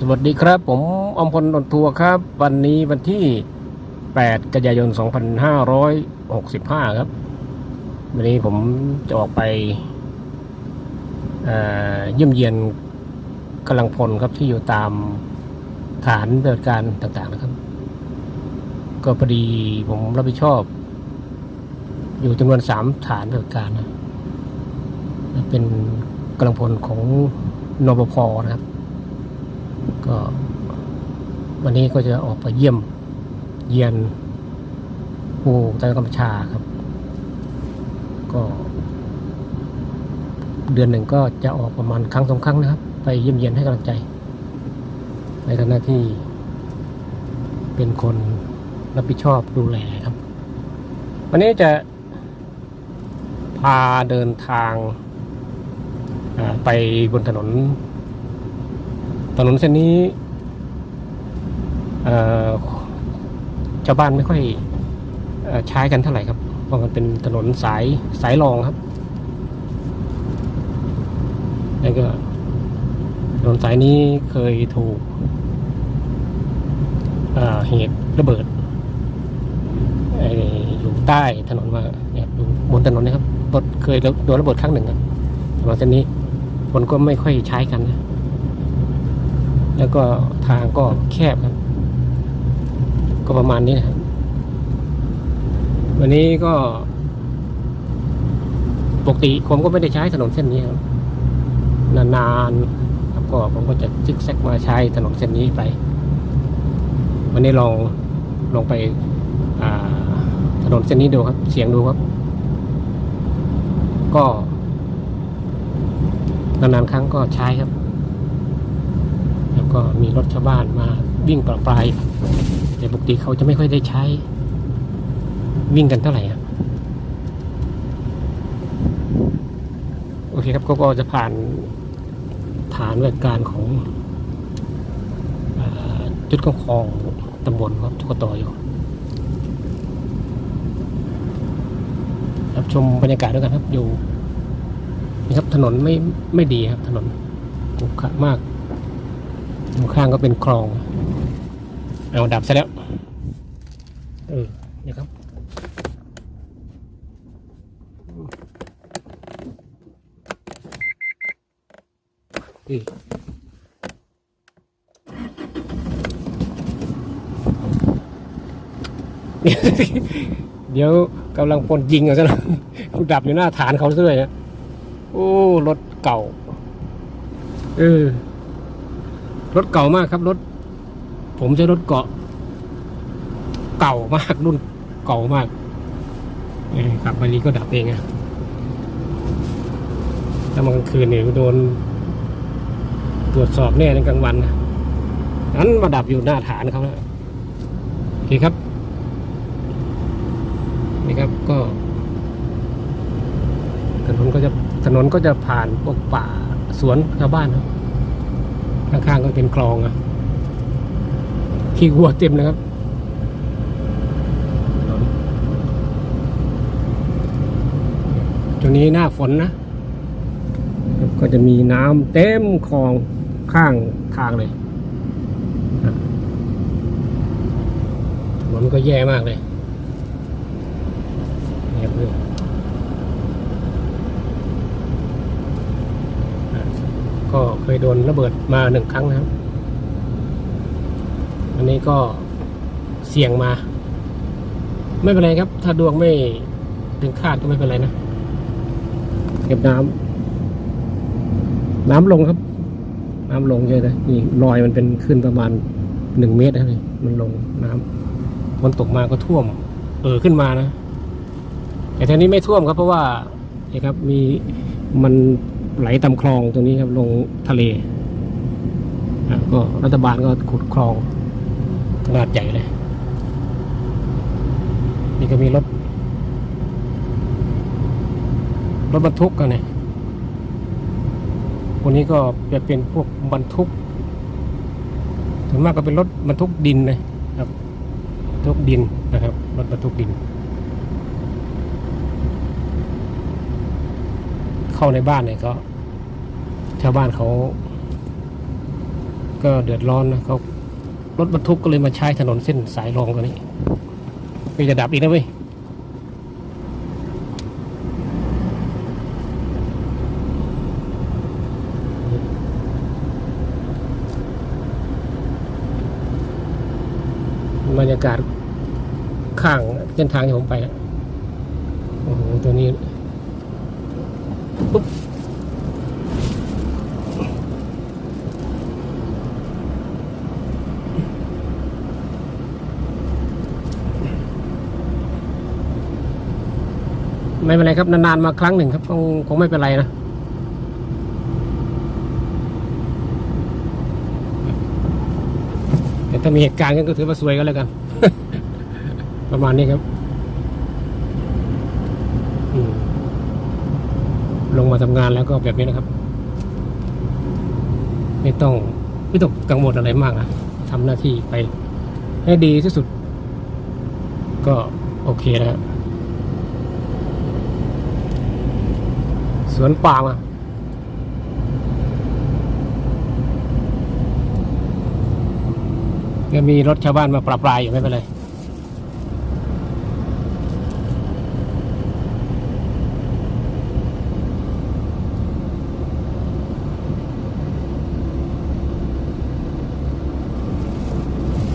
สวัสดีครับ ผมอมพลนนทัวร์ครับ วันนี้วันที่ 8 กันยายน 2565 ครับ วันนี้ผมจะออกไปเยี่ยมเยียนกำลังพลครับที่อยู่ตามฐานปฏิบัติการต่างๆนะครับ ก็พอดีผมรับผิดชอบ อยู่จำนวนสามฐานปฏิบัติการนะเป็นกำลังพลของนบพนะครับ ก็วันนี้ก็จะออกไปเยี่ยมเยียนผู้ใต้บังคับบัญชาครับ ก็ เดือนหนึ่งก็จะออกประมาณครั้งสองครั้งนะครับ ไปเยี่ยมเยียนให้กำลังใจ ในฐานะที่เป็นคนรับผิดชอบดูแลครับ วันนี้จะพาเดินทางไปบนถนน ถนนเส้นนี้ชาวบ้านไม่ค่อยอใช้กันเท่าไหร่ครับ เพราะมันเป็นถนนสายสายรองครับแล้วก็ถนนสายนี้เคยถูกเเหตุระเบิดอยู่ใต้ถนนมาอยู่บนถนนนะครับรถเคยโดนระเบิดครั้งหนึ่งครับถนนเส้นนี้คนก็ไม่ค่อยใช้กันนะ แล้วก็ทางก็แคบครับ ก็ประมาณนี้นะครับวันนี้ก็ ปกติผมก็ไม่ได้ใช้ถนนเส้นนี้ครับ นานๆครับก็ผมก็จะซิกแซกมาใช้ถนนเส้นนี้ไป วันนี้ลองลองไปถนนเส้นนี้ดูครับ เสียงดูครับ ก็นานๆครั้งก็ใช้ครับ แล้วก็มีรถชาวบ้านมาวิ่งปลาปลายแต่ปกติเขาจะไม่ค่อยได้ใช้ วิ่งกันเท่าไหร่อะโอเคครับก็ก็จะผ่านฐานปฏิบัติการของอจุดกองคองตำบลครับทุกตออยู่รับชมบรรยากาศด้วยกันครับอยู่นี่ครับถนนไม่ไม่ดีครับถนนขรุขระมาก ข้างๆก็เป็นคลอง เอาดับซะแล้ว เออนี่ครับ นี่เดี๋ยวกำลังปนยิงเอาซะแล้วกูดับอยู่หน้าฐานเขาซะด้วยนะโอ้ รถเก่า เออ รถเก่ามากครับรถ ผมใช้รถเกาะ เก่ามากรุ่นเก่ามากเออขับไปนี้ก็ดับเองอะถ้ามากลางคืนเนี่ยโดน ตรวจสอบแน่ในกลางวันนะนั้นมาดับอยู่หน้าฐานเขาแล้วโอเคครับ นี่ครับก็ถนนก็จะถนนก็จะผ่านพวกป่าสวนชาวบ้านครับ ข้างๆก็เป็นคลองอะขี้วัวเต็มเลยครับช่วงนี้หน้าฝนนะก็จะมีน้ำเต็มคลองข้างทางเลยอะถนนก็แย่มากเลยนี่ครับเพื่อนอะ ก็เคยโดนระเบิดมาหนึ่งครั้งนะครับอันนี้ก็เสี่ยงมา ไม่เป็นไรครับ ถ้าดวงไม่ถึงคาดก็ไม่เป็นไรนะ เก็บน้ำน้ำลงครับ น้ำลงเยอะเลยนี่รอยมันเป็นขึ้นประมาณหนึ่งเมตรนะนี่มันลงน้ำฝนตกมาก็ท่วม เออขึ้นมานะแต่ทีนี้ไม่ท่วมครับ เพราะว่านี่ครับมีมัน ไหลตามคลองตรงนี้ครับลงทะเลก็รัฐบาลก็ขุดคลองขนาดใหญ่เลย นี่ก็มีรถ รถบรรทุกกันเนี่ยวันนี้ก็จะเป็นพวกบรรทุกส่วนมากก็เป็นรถบรรทุกดินนะครับบรรทุกดินนะครับรถบรรทุกดิน เข้าในบ้านเนี่ยก็ชาวบ้านเขา ก็เดือดร้อนนะเขารถบรรทุกก็เลยมาใช้ถนนเส้นสายรองตัวนี้มีจะดับอีกนะเว้ยบรรยากาศข้างเส้นทางที่ผมไปอะโอ้โห ตัวนี้ ปุ๊บไม่เป็นไรครับ นานๆมาครั้งหนึ่งครับ คงคงไม่เป็นไรนะแต่ถ้ามีเหตุการณ์ก็ถือว่าซวยก็แล้วกัน ประมาณนี้ครับอืม ลงมาทำงานแล้วก็แบบนี้นะครับ ไม่ต้องไม่ต้องกังวลอะไรมากนะทำหน้าที่ไปให้ดีที่สุด ก็โอเคนะครับสวนปาล์มอะก็มีรถชาวบ้านมาปรับปรายอยู่ไม่เป็นไร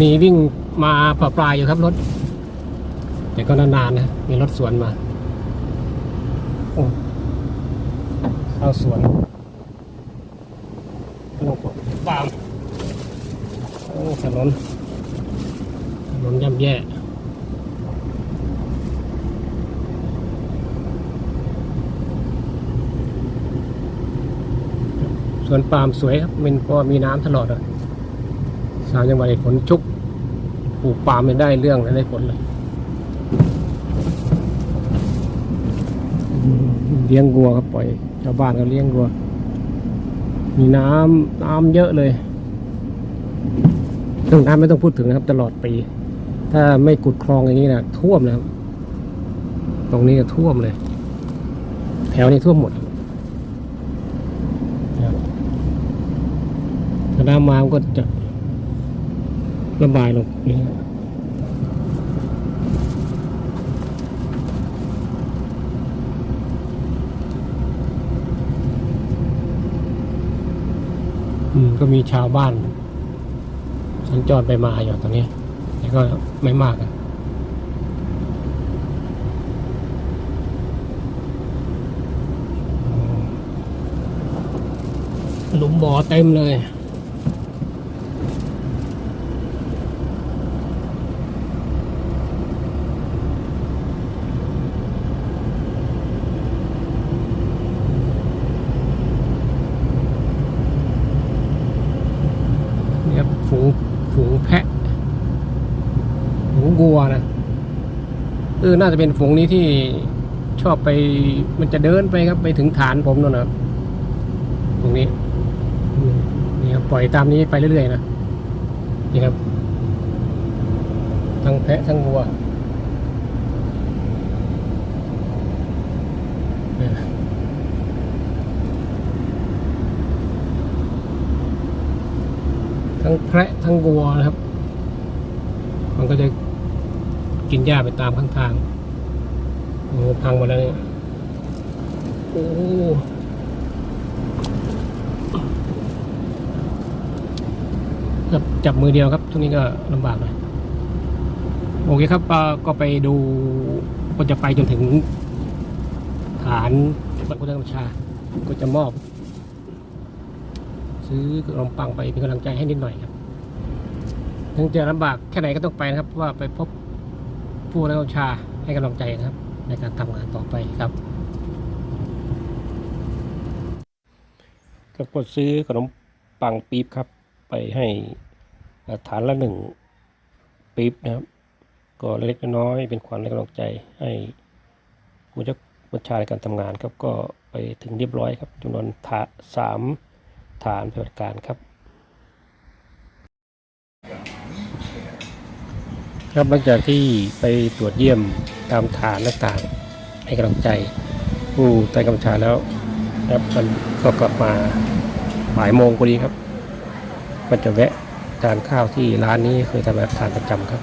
มีวิ่งมาปลาปลายอยู่ครับรถ แต่ก็นานๆนะ มีรถสวนมาโอ้เข้าสวนลงปามโอ้ถนนถนนย่ำแย่สวนปาล์มสวยครับมันก็มีน้ำตลอดอะ สามจังหวัดฝนชุกปลูกปาล์มไม่ได้เรื่องเลยได้ผลเลยเลี้ยงวัวครับปล่อยชาวบ้านก็เลี้ยงวัว มีน้ำน้ำเยอะเลยเรื่องน้ำไม่ต้องพูดถึงนะครับ ตลอดปี ถ้าไม่กุดคลองอย่างนี้นะท่วมนะครับตรงนี้ก็ท่วมเลย แถวนี้ท่วมหมดนะครับถ้าน้ำมามก็จะ ระบายลงนี่ฮะอืมก็มีชาวบ้านสัญจรไปมาอยู่ตรงนี้แต่ก็ไม่มากอะหลุมบ่อเต็มเลย นี่ครับฝูงฝูงแพะฝูงวัวนะ เออน่าจะเป็นฝูงนี้ที่ชอบไปมันจะเดินไปครับ ไปถึงฐานผมนั่นนะตรงนี้นี่ครับปล่อยตามนี้ไปเรื่อยๆนะนี่ครับ ทั้งแพะทั้งวัวเนี่ยทั้งแพะทั้งวัวนะครับ มันก็จะ กินหญ้าไปตามข้างทางโอ้พังหมดแล้วเนี่ยโอ้จับจับมือเดียวครับทุกนี้ก็ลำบากหน่อยโอเคครับก็ไปดูก็จะไปจนถึงฐานบัตรพุทธกัญชา ก็จะมอบ ซื้อขนมปังไปเป็นกำลังใจให้นิดหน่อยครับ ถึงจะลำบากแค่ไหนก็ต้องไปนะครับเพราะว่าไปพบ ผู้นักชาให้กำลังใจนะครับ ในการทำงานต่อไปครับก็กดซื้อขนมปังปี๊บครับ ไปให้ฐานละหนึ่งปี๊บนะครับ ก็เล็กๆน้อยเป็นขวัญและกำลังใจให้ผู้จักวิชาในการทำงานครับก็ไปถึงเรียบร้อยครับจำนวนถานสามฐานปฏิบัติการครับ ครับหลังจากที่ไปตรวจเยี่ยมตามฐานต่างๆให้กำลังใจผู้ใต้กำชาแล้วครับมันก็กลับมาบ่ายโมงพอดีครับ ก็จะแวะทานข้าวที่ร้านนี้เคยทำแบบทานประจำครับ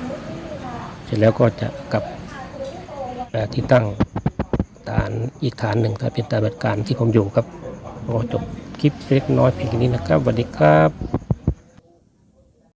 เสร็จแล้วก็จะกลับเอ่อที่ตั้งฐานอีกฐานหนึ่งถ้าเป็นฐานปฏิบัติการที่ผมอยู่ครับก็จบคลิปเล็กน้อยเพียงนี้นะครับสวัสดีครับ